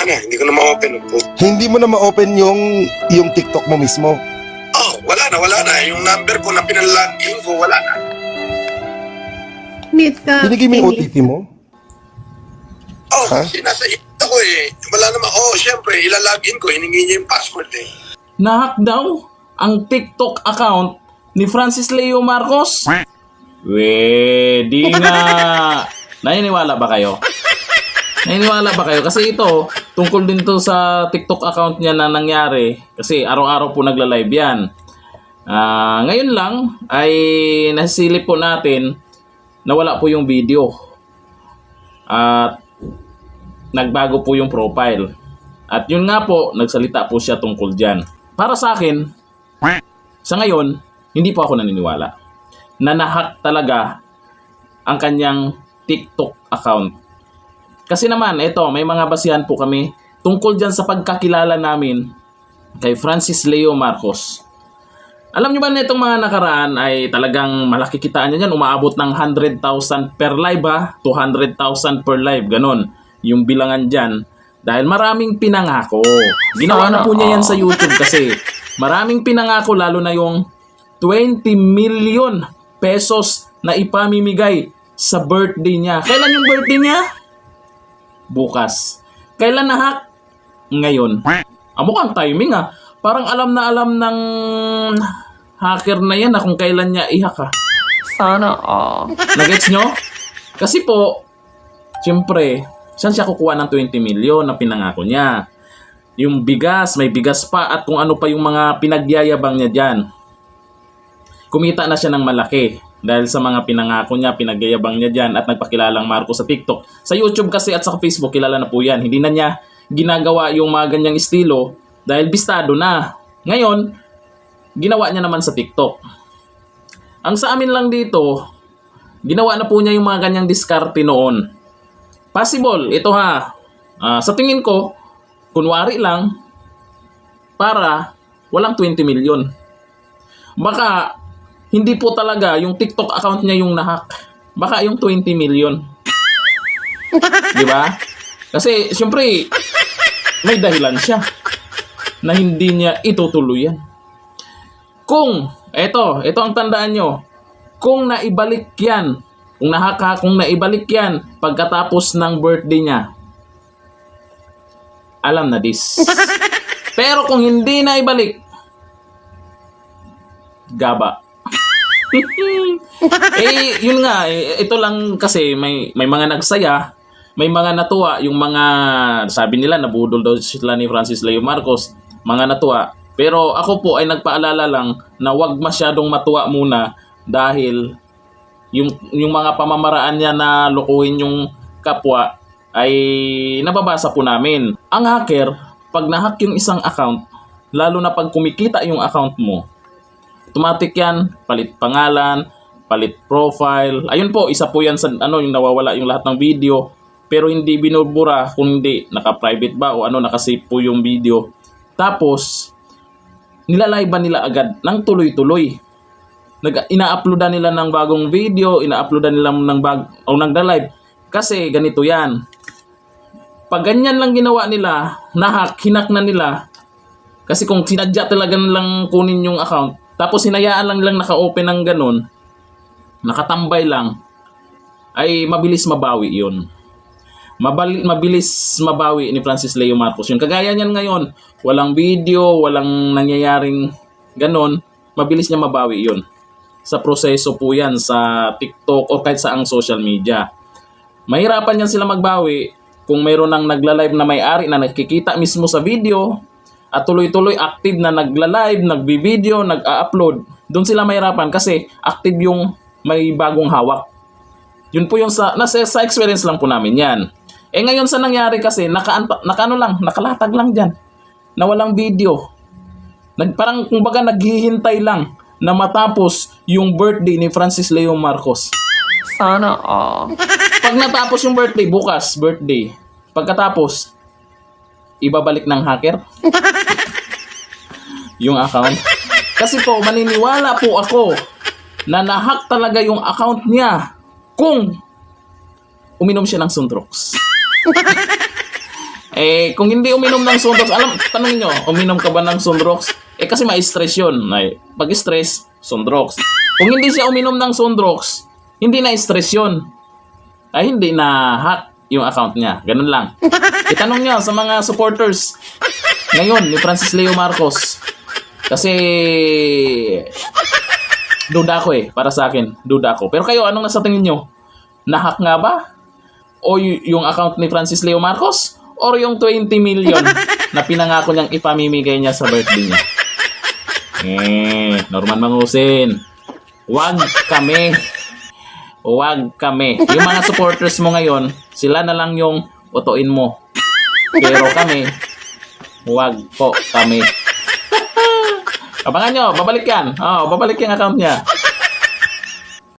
wala na. Hindi ko na ma-open. Hindi mo na ma-open yung, yung TikTok mo mismo. Oh, wala na, wala na. Yung number ko na pinalagin ko, wala na. Mute ka. Binigay mo yung. OTP mo? Oh, Ha? kasi nasa ito ko eh. Wala naman. Oh, syempre, ilalagin ko. Hiningi niya yung password eh. Nahack daw ang TikTok account ni Francis Leo Marcos. Wedi nga. Naniniwala ba kayo? Naniniwala ba kayo? Kasi ito, tungkol din to sa TikTok account niya na nangyari. Kasi araw-araw po nagla-live yan. Ah, ngayon lang ay nasilip po natin na wala po yung video. At nagbago po yung profile. At yun nga po, nagsalita po siya tungkol dyan. Para sa akin, sa ngayon, hindi po ako naniniwala na nahack talaga ang kanyang TikTok account. Kasi naman, ito, may mga basihan po kami tungkol dyan sa pagkakilala namin kay Francis Leo Marcos. Alam nyo ba na itong mga nakaraan ay talagang malaki kitaan niya yan. Umaabot ng 100,000 per live ha. 200,000 per live. Ganon. Yung bilangan dyan. Dahil maraming pinangako. Ginawa na po niya yan sa YouTube kasi maraming pinangako lalo na yung 20 million pesos na ipamimigay sa birthday niya. Kailan yung birthday niya? Bukas. Kailan nahack? Ngayon. Ah, mukhang timing ah. Parang alam na alam ng hacker na yan na kung kailan niya i-hack ah. Sana all. Nagets nyo? Kasi po, siyempre, saan siya kukuha ng 20 million na pinangako niya? Yung bigas, may bigas pa at kung ano pa yung mga pinagyayabang niya dyan. Kumita na siya ng malaki dahil sa mga pinangako niya, pinagyayabang niya dyan at nagpakilalang Marco sa TikTok. Sa YouTube kasi at sa Facebook, kilala na po yan. Hindi na niya ginagawa yung mga ganyang estilo dahil bistado na. Ngayon, ginawa niya naman sa TikTok. Ang sa amin lang dito, ginawa na po niya yung mga ganyang diskarte noon. Possible, ito ha. Ah, sa tingin ko, kunwari lang, para walang 20 million. Baka, hindi po talaga yung TikTok account niya yung nahack. Baka yung 20 million. Di ba? Kasi, syempre, may dahilan siya na hindi niya itutuloy yan. Kung, eto, ito ang tandaan nyo, kung naibalik yan, kung nahaka, kung naibalik yan pagkatapos ng birthday niya, alam na this. Pero kung hindi na ibalik, gaba. eh, yun nga, eh, ito lang kasi may, may mga nagsaya, may mga natuwa, yung mga, sabi nila, nabudol daw sila ni Francis Leo Marcos, mga natuwa. Pero ako po ay nagpaalala lang na wag masyadong matuwa muna dahil yung, yung mga pamamaraan niya na lukuhin yung kapwa ay nababasa po namin. Ang hacker, pag nahack yung isang account, lalo na pag kumikita yung account mo, automatic yan, palit pangalan, palit profile. Ayun po, isa po yan sa ano, yung nawawala yung lahat ng video. Pero hindi binubura kung hindi naka-private ba o ano, nakasave po yung video. Tapos, nilalaiban nila agad ng tuloy-tuloy. Nag ina-uploadan nila ng bagong video, ina-uploadan nila ng bag o nagda-live. Kasi ganito 'yan. Pag ganyan lang ginawa nila, nahack, hinak na nila. Kasi kung sinadya talaga nilang kunin yung account, tapos hinayaan lang lang naka-open ng ganun, nakatambay lang, ay mabilis mabawi 'yun. Mabali, mabilis mabawi ni Francis Leo Marcos yun. Kagaya niyan ngayon, walang video, walang nangyayaring ganon, mabilis niya mabawi yun. Sa proseso po yan sa TikTok o kahit sa ang social media. Mahirapan yan sila magbawi kung mayroon nang nagla-live na may-ari na nakikita mismo sa video at tuloy-tuloy active na nagla-live, nagbi-video, nag-upload. Doon sila mahirapan kasi active yung may bagong hawak. Yun po yung sa, nasa, sa experience lang po namin yan. Eh ngayon sa nangyari kasi, naka, naka ano lang, nakalatag lang dyan. Na walang video. Nag, parang kumbaga naghihintay lang na matapos yung birthday ni Francis Leo Marcos. Sana all. Pag natapos yung birthday, bukas, birthday. Pagkatapos, ibabalik ng hacker yung account. Kasi po, maniniwala po ako na nahack talaga yung account niya kung uminom siya ng Suntrox. Eh, kung hindi uminom ng Sunrox, alam, tanong nyo, uminom ka ba ng Sunrox? Eh, kasi ma-stress yun. Ay, pag stress, Sunrox. Kung hindi siya uminom ng Sunrox, hindi na stress yun. Ay, hindi na hack yung account niya. Ganun lang. Itanong nyo sa mga supporters ngayon ni Francis Leo Marcos. Kasi duda ko eh, para sa akin, duda ko. Pero kayo, anong nasa tingin nyo? Nahack nga ba? O yung account ni Francis Leo Marcos? Or yung 20 million na pinangako niyang ipamimigay niya sa birthday niya? Eh, Norman Mangusin. Wag kami. Wag kami. Yung mga supporters mo ngayon, sila na lang yung utuin mo. Pero kami, wag po kami. Abangan nyo, babalik yan. Oh, babalik yung account niya.